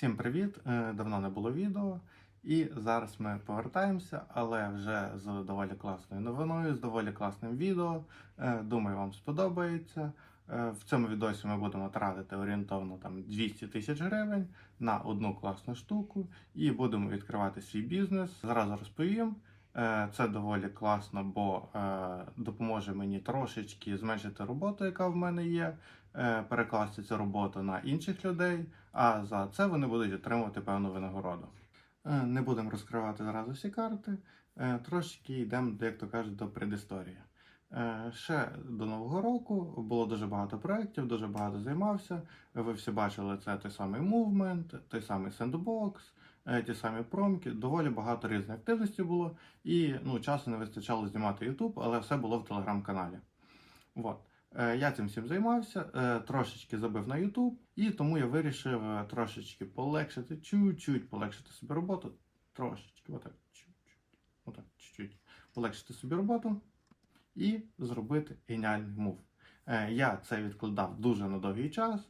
Всім привіт! Е, Давно не було відео. І зараз ми повертаємося, але вже з доволі класною новиною, з доволі класним відео. Е, Думаю, вам сподобається. Е, В цьому відосі ми будемо тратити орієнтовно там 200 тисяч гривень на одну класну штуку і будемо відкривати свій бізнес. Зразу розповім. Це доволі класно, бо допоможе мені трошечки зменшити роботу, яка в мене є, перекласти цю роботу на інших людей а за це вони будуть отримувати певну винагороду. Е, Не будемо розкривати зразу всі карти, е, трошки йдемо, як то кажуть, до предісторії. Е, Ще до Нового року було дуже багато проєктів, дуже багато займався. Ви всі бачили це той самий Movement, той самий е, ті самі промки. Доволі багато різних активності було, і ну, часу не вистачало знімати YouTube, але все було в телеграм-каналі. Вот. Е, Я цим всім займався, е, трошечки забив на YouTube, і тому я вирішив е, трошечки полегшити, чуть-чуть полегшити собі роботу. Трошечки, отак, чуть-чуть, отак, чуть-чуть полегшити собі роботу і зробити геніальний мув. Я це відкладав дуже на довгий час,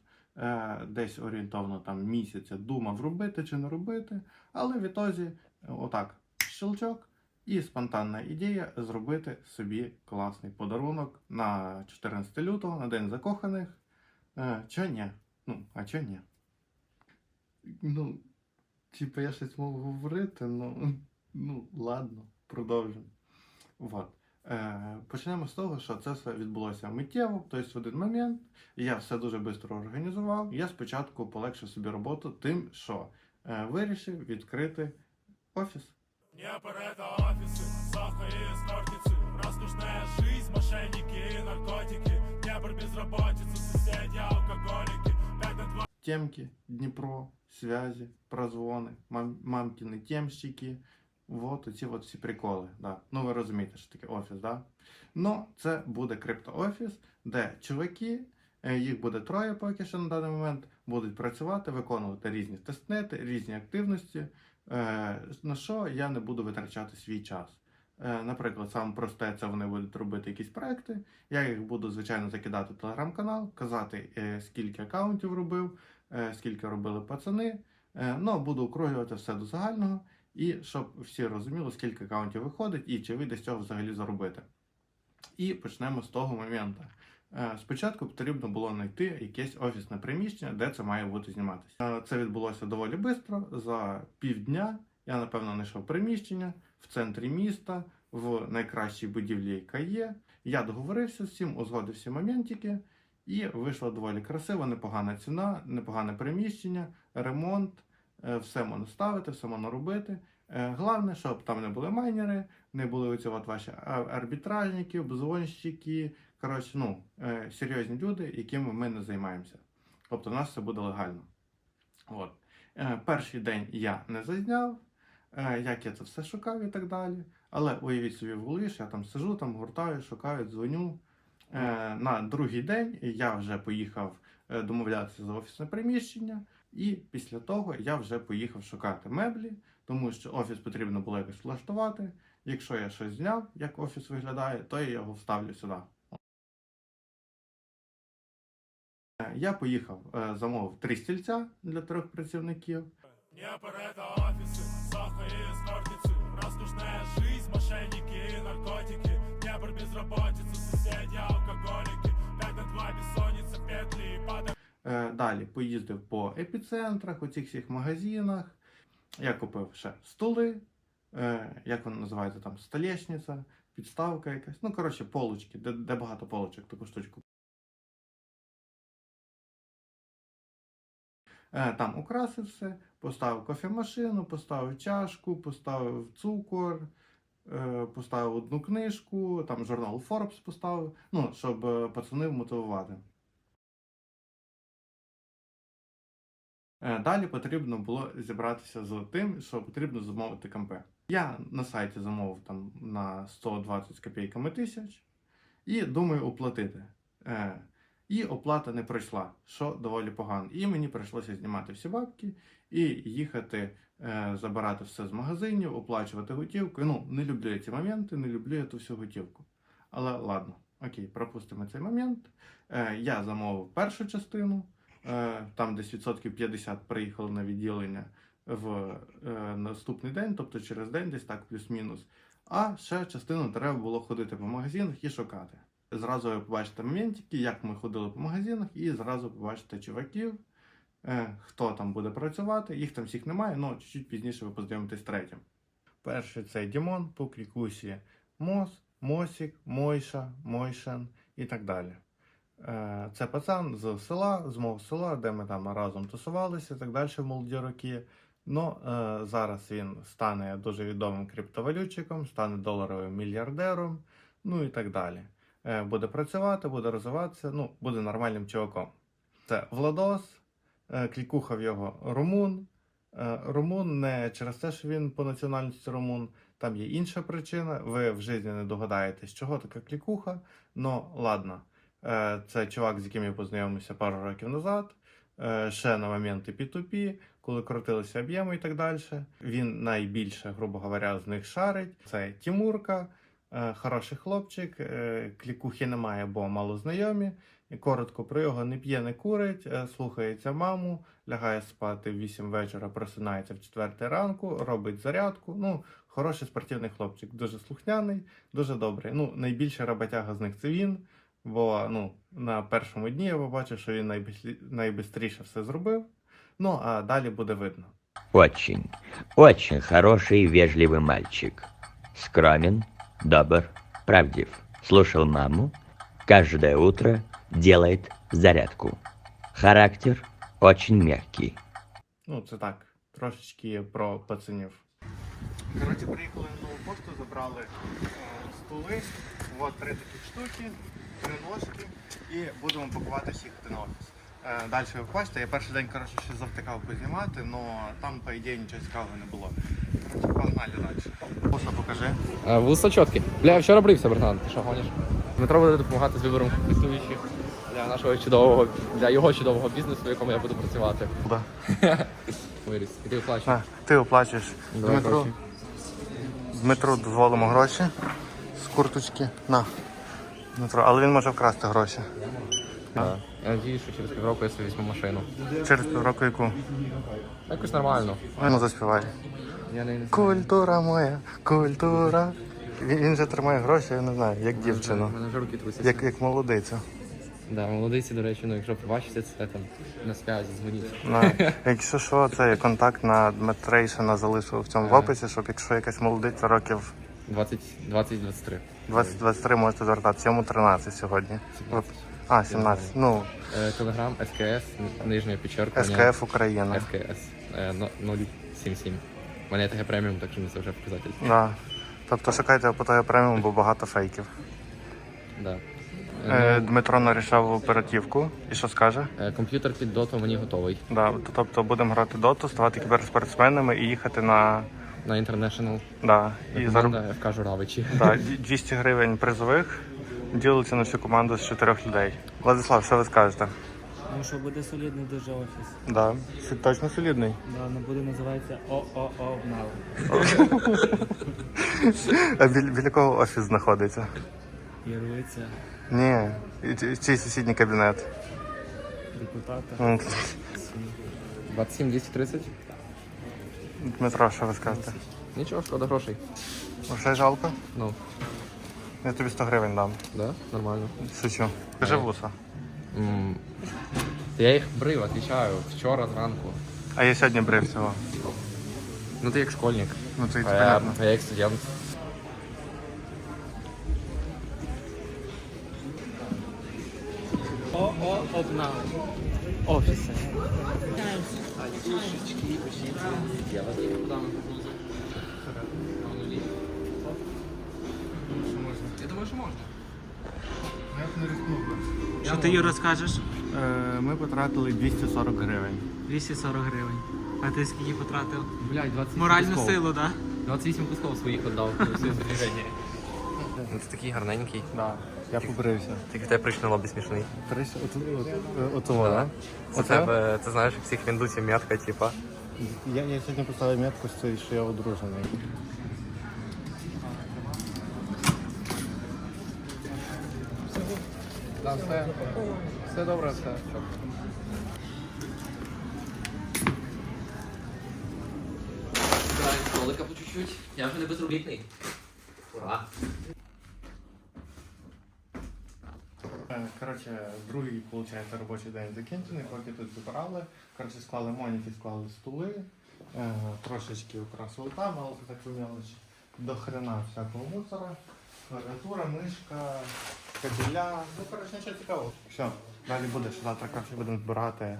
десь орієнтовно там місяця думав робити чи не робити, але в ітозі, отак, щелчок. І спонтанна ідея зробити собі класний подарунок на 14 лютого, на День закоханих. Е, чо ні? Ну, а чо ні? Ну, типу, я щось можу говорити, ну, ну ладно, продовжимо. Вот. Е, почнемо з того, що це все відбулося миттєво, тобто в один момент. Я все дуже швидко організував. Я спочатку полегшив собі роботу тим, що е, вирішив відкрити офіс. Днепр Роскошная жизнь, мошенники и наркотики Днепр безработица, соседи алкоголики 5 на 2 темки, Дніпро, связі, прозвони, мам, мамкіни темщики. Вот оці от всі приколи. Да. Ну ви розумієте, що таке офіс, да? Ну, це буде криптоофіс, де чуваки, е, їх буде троє поки що на даний момент, будуть працювати, виконувати різні тестнети, різні активності, е, на що я не буду витрачати свій час. Е, Наприклад, саме просте це вони будуть робити якісь проекти. Я їх буду, звичайно, закидати в телеграм-канал, казати, е, скільки аккаунтів робив, е, скільки робили пацани. Ну, буду округлювати все до загального, і щоб всі розуміли, скільки аккаунтів виходить і чи вийде з цього взагалі заробити. І почнемо з того моменту. Спочатку потрібно було знайти якесь офісне приміщення, де це має бути зніматися. Це відбулося доволі швидко. За півдня я напевно знайшов приміщення в центрі міста, в найкращій будівлі, яка є. Я договорився з цим, узгодив всі моментики, і вийшла доволі красиво, непогана ціна, непогане приміщення, ремонт, е, все можна ставити, все можна робити. Е, Головне, щоб там не були майнери, не були оці от ваші арбітражники, обзвонщики, коротше, ну, е, серйозні люди, якими ми не займаємося. Тобто у нас все буде легально. От. Перший день я не зазняв, як я це все шукав і так далі. Але уявіть собі в голові, що я там сижу, там гуртаю, шукаю, дзвоню. Е, На другий день я вже поїхав е, домовлятися за офісне приміщення, і після того я вже поїхав шукати меблі, тому що офіс потрібно було якось влаштувати. Якщо я щось зняв, як офіс виглядає, то я його вставлю сюди. Е, Я поїхав, е, замовив три стільця для трьох працівників. Мошенники и наркотики Днепр безработица, соседи алкоголики 5 на 2 бессонница, петли и падают Е, Далі поїздив по епіцентрах, у цих всіх магазинах. Я купив ще столи, е, як воно називається там, столешниця, підставка якась. Ну, коротше, полочки, де, де багато полочок, таку штучку. Е, Там украсив все, поставив кофемашину, поставив чашку, поставив цукор, поставив одну книжку, там журнал Forbes поставив, ну, щоб е, пацанів мотивувати. Е, Далі потрібно було зібратися з тим, що потрібно замовити кампе. Я на сайті замовив там на 120 з копійками тисяч і думаю оплатити. Е, І оплата не пройшла, що доволі погано. І мені прийшлося знімати всі бабки і їхати е, забирати все з магазинів, оплачувати готівку. Ну, не люблю ці моменти, не люблю я ту всю готівку. Але ладно, окей, пропустимо цей момент. Е, Я замовив першу частину. Е, Там десь відсотків 50 приїхали на відділення в е, наступний день, тобто через день, десь так, плюс-мінус. А ще частину треба було ходити по магазинах і шукати. Зразу ви побачите моментики, як ми ходили по магазинах, і зразу побачите чуваків, е, хто там буде працювати. Їх там всіх немає, але чуть-чуть пізніше ви познайомитесь третім. Перший це Дімон по клікусі Мос, Мосік, Мойша, Мойшен і так далі. Е, Це пацан з села, з мого села, де ми там разом тусувалися і так далі в молоді роки. Ну, е, зараз він стане дуже відомим криптовалютчиком, стане доларовим мільярдером, ну і так далі. Е, буде працювати, буде розвиватися, ну, буде нормальним чуваком. Це Владос, е, клікуха в його румун. Е, румун не через те, що він по національності румун, там є інша причина. Ви в житті не догадаєтесь, чого така клікуха. Ну, ладно. Е, Це чувак, з яким я познайомився пару років назад. Ще на моменти P2P, коли крутилися об'єми і так далі. Він найбільше, грубо говоря, з них шарить. Це Тімурка, хороший хлопчик. Клікухи немає, бо мало знайомі. Коротко про його не п'є, не курить, е, слухається маму, лягає спати в 8 вечора, просинається в 4 ранку, робить зарядку. Ну, хороший спортивний хлопчик, дуже слухняний, дуже добрий. Ну, найбільша роботяга з них це він. Бо ну, на першому дні я побачив, що він найбистріше все зробив. Ну, а далі буде видно. Очень, очень хороший и вежливый мальчик. Скромен, добр, правдив. Слушал маму, каждое утро делает зарядку. Характер очень мягкий. Ну, це так, трошечки про пацанів. Коротше, приїхали на нову пошту, забрали е, стули, от три такі штуки, три ножки, і будемо пакувати всіх на офіс. Е, далі ви бачите, я перший день коротше, ще завтикав познімати, але там, по ідеї, нічого цікавого не було. Коротше, погнали далі. Оса, покажи. А, Вуса чіткі. Бля, я вчора брився, братан. Ти що гониш? Дмитро буде допомагати з вибором комплектуючих для нашого чудового, для його чудового бізнесу, в якому я буду працювати. Да. Виріс. Іди оплачу. А, ти оплачуєш Давай Дмитру. гроші. Дмитру дозволимо гроші з курточки. На. Дмитро, але він може вкрасти гроші. Да. Я надіюсь, що через півроку я собі візьму машину. Через півроку яку. Якось нормально. Ну, заспівай. Я не Культура моя, культура. Він, він же тримає гроші, я не знаю, як У дівчину. мене вже руки трусяться. Як, як молодицю. Да, молодиці, до речі, ну якщо побачите, це там на зв'язі, дзвоніть. На, якщо що, це контакт на Дмитрейшина залишив в цьому в описі, щоб якщо якась молодиця років 20, 20, 23. 20-23 можете звертатися. Йому 13 сьогодні. Ви- А, 17. Ну, Е, Телеграм, СКС, нижнє підчеркування. СКФ Україна. СКС е, но- 077. У мене є таке преміум, так що це вже показатель. Да. Тобто шукайте по того преміум, бо багато фейків. Да. Е, Дмитро нарішав оперативку. І що скаже? е, комп'ютер під доту мені готовий. Да, тобто будемо грати доту, ставати кіберспортсменами і їхати на. На International Да, і зароб... ФК Журавичі. да, 200 гривень призових ділиться на всю команду з чотирьох людей. Владислав, що ви скажете? Ну що буде солідний дуже офіс. Да, це точно солідний. Да, не буде називається ООО обнал. А біля, біля кого офіс знаходиться? Керується Ні, чи- чий сусідній кабінет. депутата. М, 27 230. Дмитро, що ви скажете? Нічого, шкода грошей. Вже жалко? Ну, Я тобі 100 гривень дам. да, нормально. Шучу. Кажи вуса. М, та Я їх брив, відповідаю, вчора зранку. А я сьогодні брив всього. Ну ти як школьник. Ну це А я, понятно. а я як студент. ООО обнал. Офіси. Я думаю, що можна. Я б не рискнув би. Що ти Юра скажеш? Е, Ми потратили 240 гривень. 240 гривень. А ти скільки потратив? Блядь, 28 Моральну кусков. силу, так? 28 кусков своїх віддав на все збереження. Ну, такий гарненький. Да. Я побрився. Тільки в тебе прийшли лобі смішний. Отого, Да. да? Це Оце? тебе, ти знаєш, у всіх в індусі метка, типа. Я, я сьогодні поставив метку, що я одружений. Да, все, все добре, все. Збираємо столика по чуть-чуть. Я вже не безробітний. Ура! Е, коротше, другий, виходить, робочий день закінчений, поки тут збирали. Коротше, склали моніки, склали стули, е, трошечки украсили там, але це так вимілоч до хрена всякого мусора. Клавіатура, мишка, кабеля. Ну, коротше, нічого цікавого. Все далі буде, що завтра коротше, будемо збирати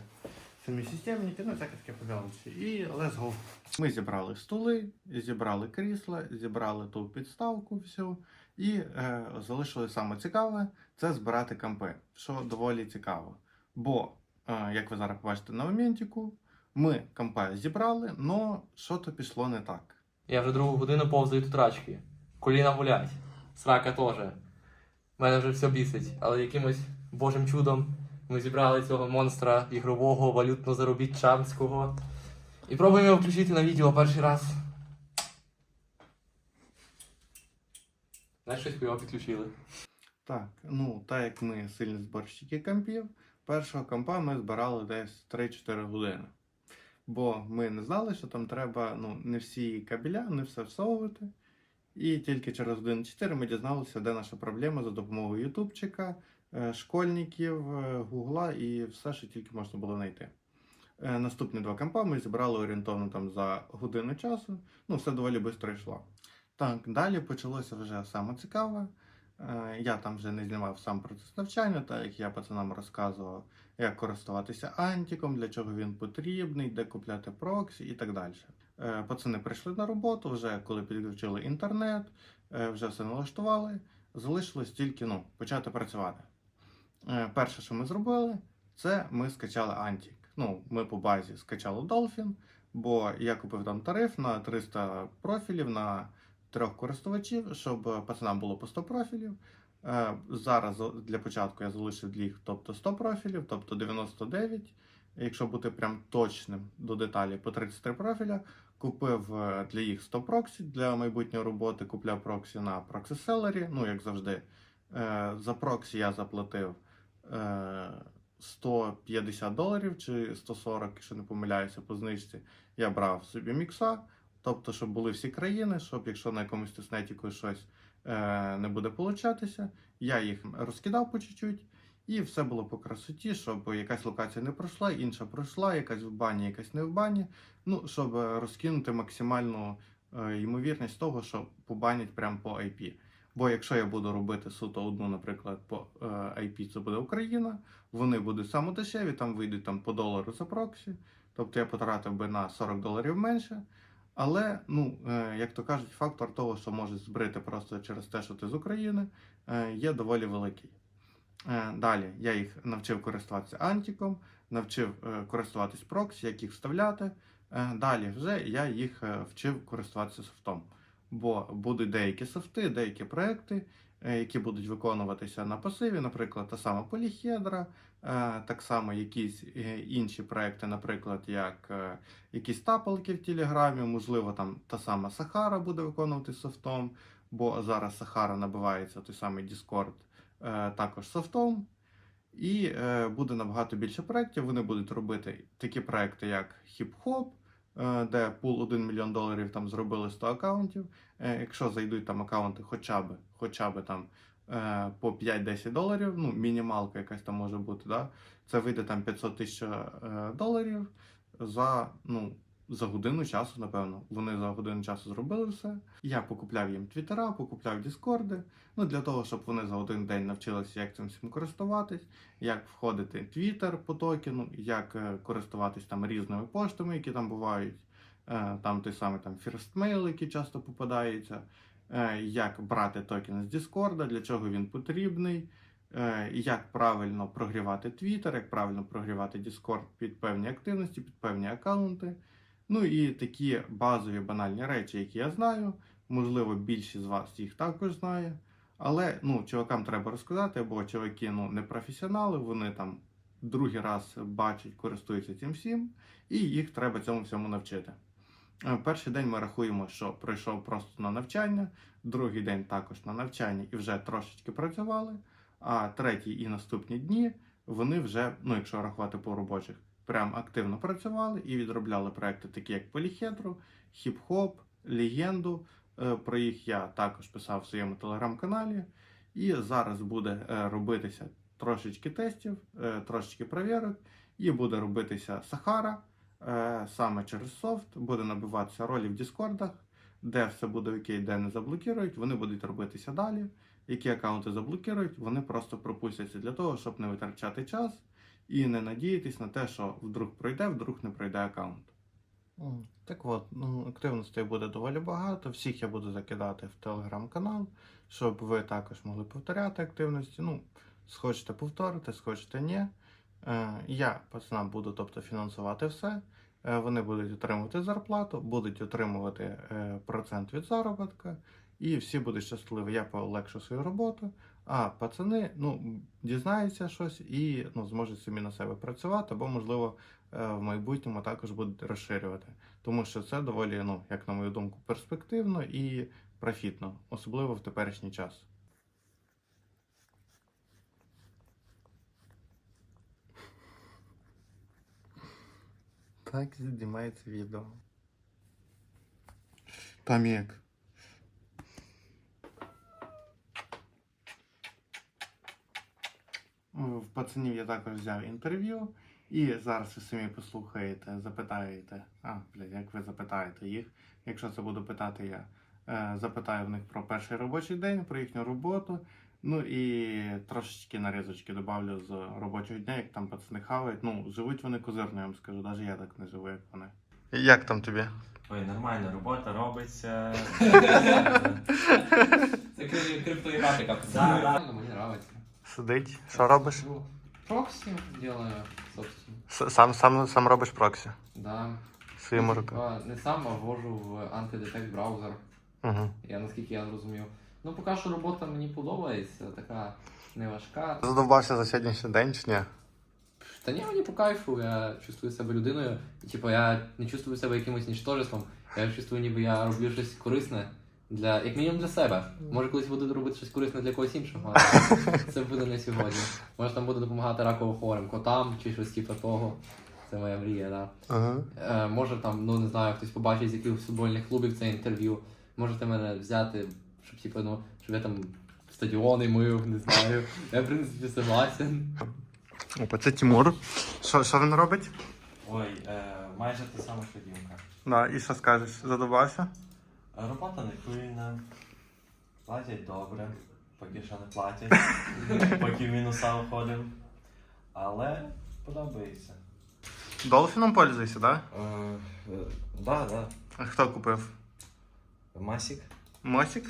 самі системники, ну всяке таке по. І let's go. Ми зібрали стули, зібрали крісла, зібрали ту підставку всю. І е, залишили саме цікаве це збирати кампи, що доволі цікаво. Бо, е, як ви зараз побачите на моментіку, ми кампи зібрали, але що-то пішло не так. Я вже другу годину повзаю тут рачки. Коліна болять. Срака теж. Мене вже все бісить, але якимось божим чудом ми зібрали цього монстра ігрового, валютно-заробітчанського. І пробуємо включити на відео перший раз. Знаєш, щось його підключили. Так, ну, так як ми сильні зборщики кампів, першого кампа ми збирали десь 3-4 години. Бо ми не знали, що там треба ну, не всі кабеля, не все всовувати. І тільки через 1.4 ми дізналися, де наша проблема за допомогою ютубчика, школьників, е, гугла і все, що тільки можна було знайти. Е, Наступні два кампа ми зібрали орієнтовно там за годину часу. Ну, все доволі швидко йшло. Так, далі почалося вже саме цікаве. Е, Я там вже не знімав сам процес навчання, так як я пацанам розказував, як користуватися антіком, для чого він потрібний, де купляти проксі і так далі. Е, Пацани прийшли на роботу, вже коли підключили інтернет, е, вже все налаштували. Залишилось тільки ну, почати працювати. Е, Перше, що ми зробили, це ми скачали Антік. Ну, ми по базі скачали Dolphin, бо я купив там тариф на 300 профілів на трьох користувачів, щоб пацанам було по 100 профілів. Е, Зараз для початку я залишив їх тобто 100 профілів, тобто 99. Якщо бути прям точним до деталі, по 33 профіля. Купив е, для їх 100 проксі для майбутньої роботи, купляв проксі на проксі-селері, ну як завжди. За проксі я заплатив 150 доларів чи 140, якщо не помиляюся, по знижці. Я брав собі мікса, тобто, щоб були всі країни, щоб якщо на якомусь теснетіку щось е, не буде получатися, я їх розкидав по чуть-чуть, і все було по красоті, щоб якась локація не пройшла, інша пройшла, якась в бані, якась не в бані. Ну, щоб е, розкинути максимальну е, ймовірність того, що побанять прямо по IP. Бо якщо я буду робити суто одну, наприклад, по е, IP, це буде Україна, вони будуть самодешеві, там вийдуть там по долару за проксі. Тобто я потратив би на 40 доларів менше. Але, ну, е, як то кажуть, фактор того, що може збрити просто через те, що ти з України, е, є доволі великий. Далі я їх навчив користуватися антіком, навчив користуватись проксі, як їх вставляти. Далі вже я їх вчив користуватися софтом. Бо будуть деякі софти, деякі проекти, е, які будуть виконуватися на пасиві, наприклад, та сама поліхедра, е, так само якісь е, інші проекти, наприклад, як якісь тапалки в Телеграмі, можливо, там та сама Сахара буде виконувати софтом, бо зараз Сахара набивається той самий Discord також софтом. І буде набагато більше проєктів. Вони будуть робити такі проекти, як хіп-хоп, де пул 1 мільйон доларів там зробили 100 аккаунтів. Е, якщо зайдуть там аккаунти хоча б, хоча б там е, по 5-10 доларів, ну, мінімалка якась там може бути, да? це вийде там 500 тисяч е, доларів за, ну, за годину часу, напевно. Вони за годину часу зробили все. Я покупляв їм твіттера, покупляв дискорди. Ну, для того, щоб вони за один день навчилися, як цим всім користуватись, як входити в Twitter по токену, як е, користуватись там різними поштами, які там бувають. Е, Там той самий там Mail, який часто попадається, е, як брати токен з Discord, для чого він потрібний, як правильно прогрівати Twitter, як правильно прогрівати Discord під певні активності, під певні аккаунти. Ну і такі базові банальні речі, які я знаю. Можливо, більшість з вас їх також знає. Але ну, чувакам треба розказати, бо чуваки ну, не професіонали, вони там другий раз бачать, користуються цим всім, і їх треба цьому всьому навчити. Е, Перший день ми рахуємо, що пройшов просто на навчання, другий день також на навчання і вже трошечки працювали. А третій і наступні дні вони вже, ну якщо рахувати по робочих, прям активно працювали і відробляли проекти, такі як Поліхедру, хіп-хоп, легенду. Е, Про їх я також писав в своєму телеграм-каналі. І зараз буде е, робитися трошечки тестів, е, трошечки перевірок, і буде робитися Сахара саме через софт, буде набиватися ролі в Діскордах, де все буде окей, де не заблокують, вони будуть робитися далі. Які аккаунти заблокують, вони просто пропустяться для того, щоб не витрачати час і не надіятись на те, що вдруг пройде, вдруг не пройде аккаунт. Так от, ну, активностей буде доволі багато. Всіх я буду закидати в телеграм-канал, щоб ви також могли повторяти активності. Ну, схочете повторити, схочете ні. Е, я пацанам буду тобто, фінансувати все. Е, вони будуть отримувати зарплату, будуть отримувати е, процент від заробітка, і всі будуть щасливі. Я полегшу свою роботу, а пацани ну, дізнаються щось і ну, зможуть самі на себе працювати, або, можливо, е, в майбутньому також будуть розширювати. Тому що це доволі, ну, як на мою думку, перспективно і профітно, особливо в теперішній час. Так знімається відео. Там як. В пацанів я також взяв інтерв'ю, і зараз ви самі послухаєте, запитаєте. А, блядь, як ви запитаєте їх, якщо це буду питати я. Е, запитаю в них про перший робочий день, про їхню роботу. Ну і трошечки нарізочки добавлю з робочого дня, як там пацани хавають. Ну, живуть вони козирно, я вам скажу, навіть я так не живу, як вони. Як там тобі? Ой, нормально, робота робиться. Це кри- криптоігра така. Мені подобається. Сидить. Що робиш? Ну, прокси делаю, собственно. Сам сам сам робиш проксі Да. своїми Ну, типа, Не сам, а ввожу в антидетект браузер. Угу. Я наскільки я зрозумів. Ну, поки що робота мені подобається, така не важка. Задовбався за сьогоднішній день чи ні? Та ні, мені по кайфу, я чувствую себе людиною. І, типу, я не чувствую себе якимось нічтожеством. Я чувствую, ніби я роблю щось корисне для, як мінімум для себе. Може, колись буду робити щось корисне для когось іншого, але це буде не сьогодні. Може, там буду допомагати раково хворим котам чи щось типу того. Це моя мрія, да. Ага. Е, може там, ну не знаю, хтось побачить з якихось футбольних клубів це інтерв'ю. Можете мене взяти, щоб типу, ну, щоб я там стадіони мив, не знаю. Я в принципі согласен. Опа, це Тимур. Що, що він робить? Ой, е, майже те саме, що Дімка. Да, і що скажеш? Задовбався? Е, Робота не хвильна, платять добре, поки що не платять, поки в мінуса входимо. Але подобається. Долфіном пользуєшся, да? Е, е, да, да. А хто купив? Масік? Масік.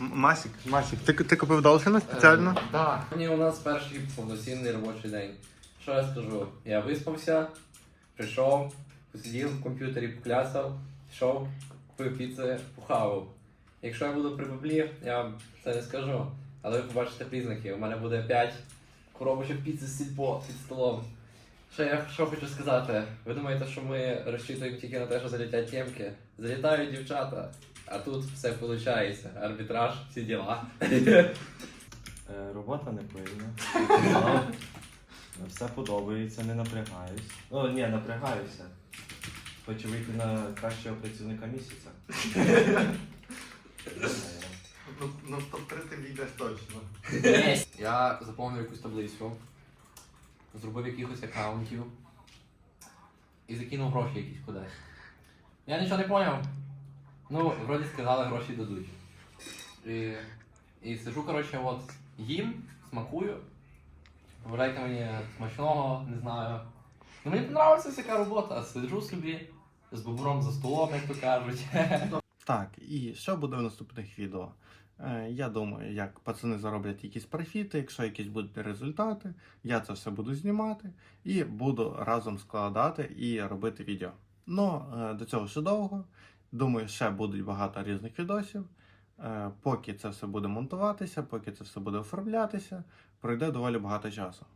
М- Масік. Масік. Ти, ти купив Долфіна спеціально? Так. Да. Сьогодні у нас перший повноцінний робочий день. Що я скажу? Я виспався, прийшов, посидів в комп'ютері, поклясав, пішов, піци, похавав. Якщо я буду при баблі, я вам це не скажу. Але ви побачите признаки. У мене буде 5 коробочок піци з сільпо під столом. Що я що хочу сказати? Ви думаєте, що ми розчитуємо тільки на те, що залітять темки? Залітають дівчата, а тут все виходить. Арбітраж, всі діла. Е, робота не пильна. Все подобається, не напрягаюсь. О, ні, напрягаюся. Хочу вийти на кращого працівника місяця. Ну, ну в топ-3 ти війдеш точно. Я заповнив якусь таблицю, зробив якихось аккаунтів і закинув гроші якісь кудись. Я нічого не поняв. Ну, вроді сказали, гроші дадуть. І, і сижу, коротше, от їм, смакую. Побажайте мені смачного, не знаю. Ну мені подобається всяка робота. Сиджу собі з бобром за столом, як то кажуть. Так, і що буде в наступних відео? Е, я думаю, як пацани зароблять якісь профіти, якщо якісь будуть результати, я це все буду знімати і буду разом складати і робити відео. Ну, е, до цього ще довго. Думаю, ще будуть багато різних відосів. Е, поки це все буде монтуватися, поки це все буде оформлятися, пройде доволі багато часу.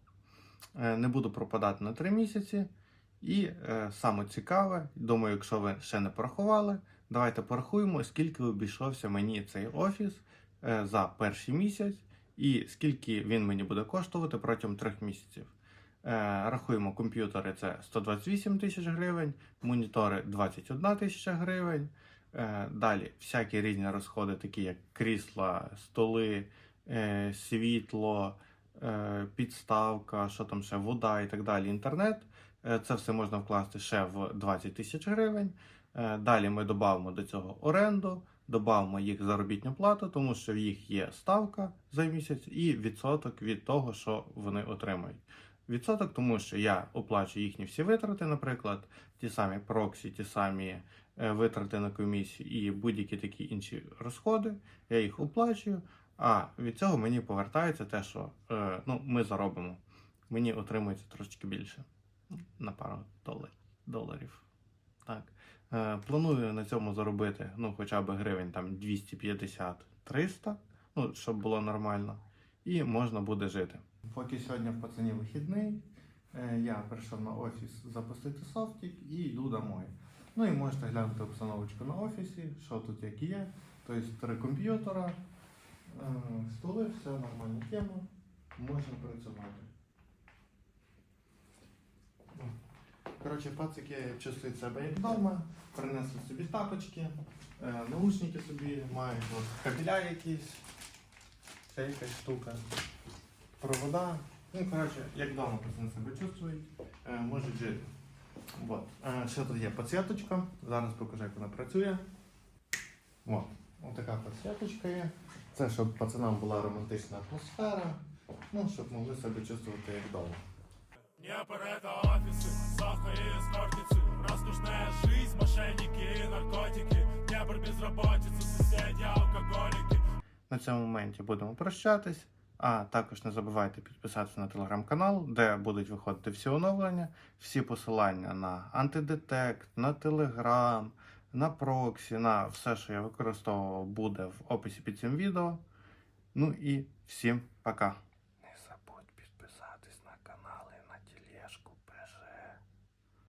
Не буду пропадати на 3 місяці. І е, саме цікаве, думаю, якщо ви ще не порахували, Давайте порахуємо, скільки обійшовся мені цей офіс е, за перший місяць, і скільки він мені буде коштувати протягом трьох місяців. Е, Рахуємо комп'ютери це 128 тисяч гривень, монітори 21 тисяча гривень, Е, Далі всякі різні розходи, такі як крісла, столи, е, світло, е, підставка, що там ще, вода і так далі, інтернет. Е, Це все можна вкласти ще в 20 тисяч гривень. Е, Далі ми додамо до цього оренду, додамо їх заробітну плату, тому що в їх є ставка за місяць і відсоток від того, що вони отримають. Відсоток, тому що я оплачую їхні всі витрати, наприклад, ті самі проксі, ті самі е, витрати на комісію і будь-які такі інші розходи. Я їх оплачую, а від цього мені повертається те, що ну, ми заробимо. Мені отримується трошечки більше на пару долар- доларів. Так. Е, планую на цьому заробити ну, хоча б гривень там 250-300, ну, щоб було нормально, і можна буде жити. Поки сьогодні в пацані вихідний, е, я прийшов на офіс запустити софтик і йду домой. Ну і можете глянути обстановочку на офісі, що тут як є. Тобто три комп'ютера, е, столи, все нормальна тема, можна працювати. Коротше, пацики чувствують себе як вдома, принесли собі тапочки, е, наушники собі мають, от, кабеля якісь, це якась штука, провода. Ну, коротше, як вдома пацани себе чувствують, е, можуть жити. Вот. Е, ще тут є підсвіточка, зараз покажу, як вона працює. От. Ось така підсвіточка є. Це щоб пацанам була романтична атмосфера, ну, щоб могли себе чувствувати як вдома. Днепр это офисы, На цьому моменті будемо прощатись. А також не забувайте підписатися на телеграм-канал, де будуть виходити всі оновлення, всі посилання на антидетект, на телеграм, на проксі, на все, що я використовував, буде в описі під цим відео. Ну і всім пока.